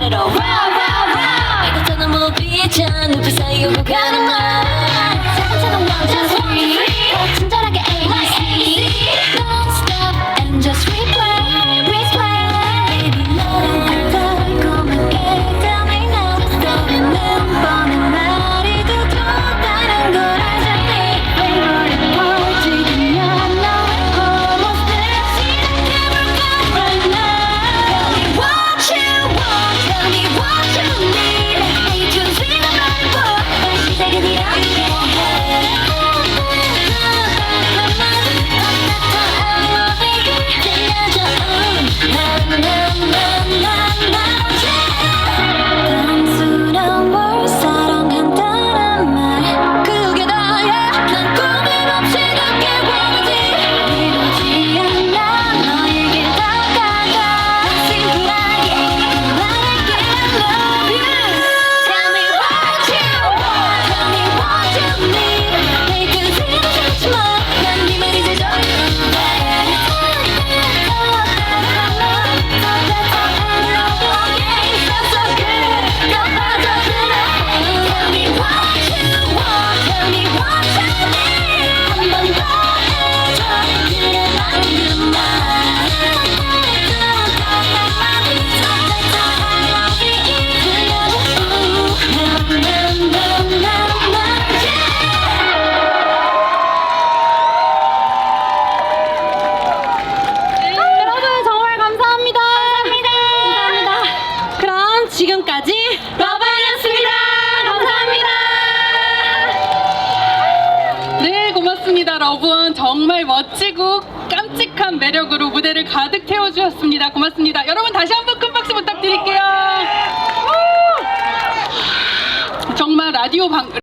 하늘로 round round round 이곳 하나 못 비쳐 눈빛 사이로 가는 지금까지 러바이였습니다. 감사합니다. 네, 고맙습니다, 러분. 정말 멋지고 깜찍한 매력으로 무대를 가득 태워주셨습니다. 고맙습니다. 여러분 다시 한 번 큰 박수 부탁드릴게요. 정말 라디오 방